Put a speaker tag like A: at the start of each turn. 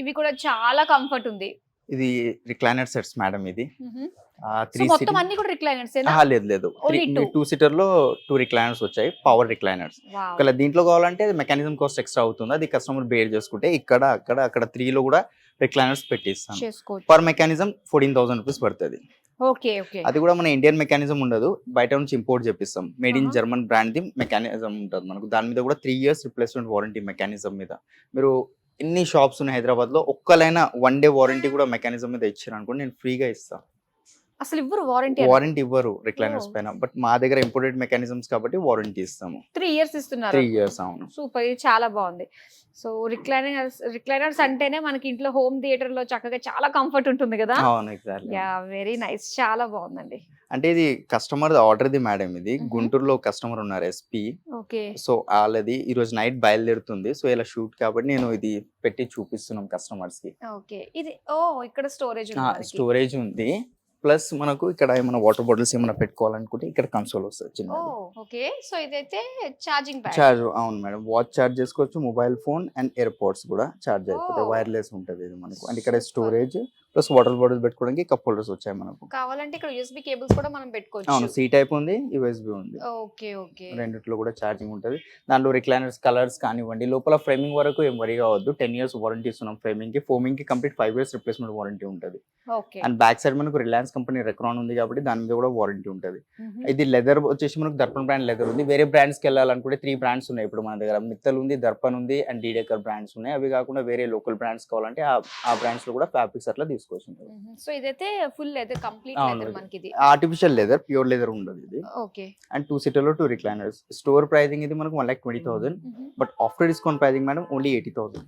A: ఇవి కూడా చాలా కంఫర్ట్ ఉంది.
B: ఇది రిక్లైనర్ సెట్స్ మేడం ఇది. త్రీ
A: మొత్తం అన్ని కూడా రిక్లైనర్స్
B: లేదు లేదు. టూ సీటర్లో టూ రిక్లైనర్స్ వచ్చాయి పవర్ రిక్లైనర్స్ ఒకవేళ దీంట్లో కావాలంటే మెకానిజం కాస్ట్ ఎక్స్ట్రా అవుతుంది. అది కస్టమర్ బేర్ చేసుకుంటే ఇక్కడ అక్కడ అక్కడ త్రీ లో కూడా రిక్లైనర్స్ పెట్టిస్తాను. Per mechanism fourteen thousand rupees పడుతుంది.
A: Okay okay.
B: అది కూడా మన ఇండియన్ మెకానిజం ఉండదు. బయట నుంచి ఇంపోర్ట్ చేపిస్తాం. Made in. German brand the mechanism ఉంటుంది మనకు. దాని మీద కూడా three years replacement warranty mechanism మీద. మీరు ఎన్ని షాప్స్ ఉన్నాయి హైదరాబాద్లో ఒక్కలైనా వన్ డే వారంటీ కూడా మెకానిజం మీద ఇచ్చారు అనుకోండి నేను ఫ్రీగా ఇస్తాను
A: అసలు ఇవ్వరు వారంటీ
B: వారంటీ ఇవ్వరు రిక్లైనర్స్. పైన. బట్ మా దగ్గర ఇంపోర్టెడ్ మెకానిజమ్స్ కాబట్టి వారంటీ ఇస్తాము.
A: త్రీ ఇయర్స్ ఇస్తున్నారు.
B: త్రీ ఇయర్స్ అవును.
A: సూపర్ ఇది చాలా బాగుంది. సో రిక్లైనర్స్ రిక్లైనర్స్ అంటేనే మనకి ఇంట్లో హోమ్ థియేటర్లో చక్కగా చాలా కంఫర్ట్ ఉంటుంది కదా?
B: అవును ఎగ్జాక్ట్లీ
A: యా వెరీ నైస్ చాలా బాగుందండి.
B: అంటే ఇది కస్టమర్ ఆర్డర్ ది మేడం ఇది. గుంటూరులో కస్టమర్ ఉన్నారు ఎస్పీ.
A: ఓకే.
B: సో వాళ్ళది ఈ రోజు నైట్ బయలుదేరుతుంది. సో ఇలా షూట్ కాబట్టి నేను ఇది పెట్టి చూపిస్తున్నాం
A: కస్టమర్స్కి ఇది ఓ ఇక్కడ స్టోరేజ్
B: స్టోరేజ్ ఉంది. ప్లస్ మనకు ఇక్కడ ఏమైనా వాటర్ బాటిల్స్ ఏమైనా పెట్టుకోవాలనుకుంటే ఇక్కడ కన్సోల్ వస్తుంది చిన్న
A: ఓకే. సో ఇదైతే ఛార్జింగ్
B: చార్జ్ అవును మేడం. వాచ్ చార్జ్ చేసుకోవచ్చు mobile phone and AirPods కూడా చార్జ్ అయిపోతాయి. వైర్లెస్ ఉంటుంది ఇది మనకు. అండ్ ఇక్కడ స్టోరేజ్ ప్లస్ వాటర్ బాటిల్ పెట్టుకోవడానికి కప్ హోల్డర్స్ వచ్చాయి మనకు.
A: కావాలంటే ఇక్కడ యూఎస్బి కేబుల్స్ కూడా మనం
B: అవును
A: పెట్టుకోవచ్చు
B: సి టైప్ ఉంది యూఎస్బి ఉంది.
A: Okay okay.
B: రెండిట్లో కూడా ఛార్జింగ్ ఉంటుంది. దాంట్లో రిక్లైనర్స్ కలర్స్ కానివ్వండి లోపల ఫ్రేమింగ్ వరకు ఏం వరి కావద్దు. టెన్ ఇయర్స్ వారంటీ ఇస్తున్నాం ఫ్రేమింగ్కి ఫోమింగ్కి complete five years replacement warranty ఉంటుంది.
A: ఓకే.
B: అండ్ బ్యాక్ సైడ్ మనకు రిలయన్స్ కంపెనీ రెక్రాన్ ఉంది కాబట్టి దాని మీద కూడా వారంటీ ఉంటుంది. ఇది లెదర్ వచ్చేసి మనకు దర్పణ్ బ్రాండ్ లెదర్ ఉంది. వేరే బ్రాండ్స్కి వెళ్ళాలనుకుంటే త్రీ బ్రాండ్స్ ఉన్నాయి ఇప్పుడు మన దగ్గర. మిత్తల్ ఉంది దర్పణ్ ఉంది అండ్ డీడేకర్ బ్రాండ్స్ ఉన్నాయి. అవి కాకుండా వేరే లోకల్ బ్రాండ్స్ కావాలంటే ఆ- ఆ బ్రాండ్స్లో కూడా ఫ్యాబ్రిక్స్ అట్లా తీసుకోవచ్చు
A: సో ఇదైతే ఫుల్ లెదర్ కంప్లీట్ లెదర్. మనకి ఇది
B: ఆర్టిఫిషియల్ లెదర్ ప్యూర్ లెదర్ ఉండదు ఇది.
A: ఓకే.
B: అండ్ టూ సీటర్లో టూ రిక్లైనర్స్ స్టోర్ ప్రైసింగ్ ఇది మనకు one lakh twenty thousand but after discount pricing madam only eighty thousand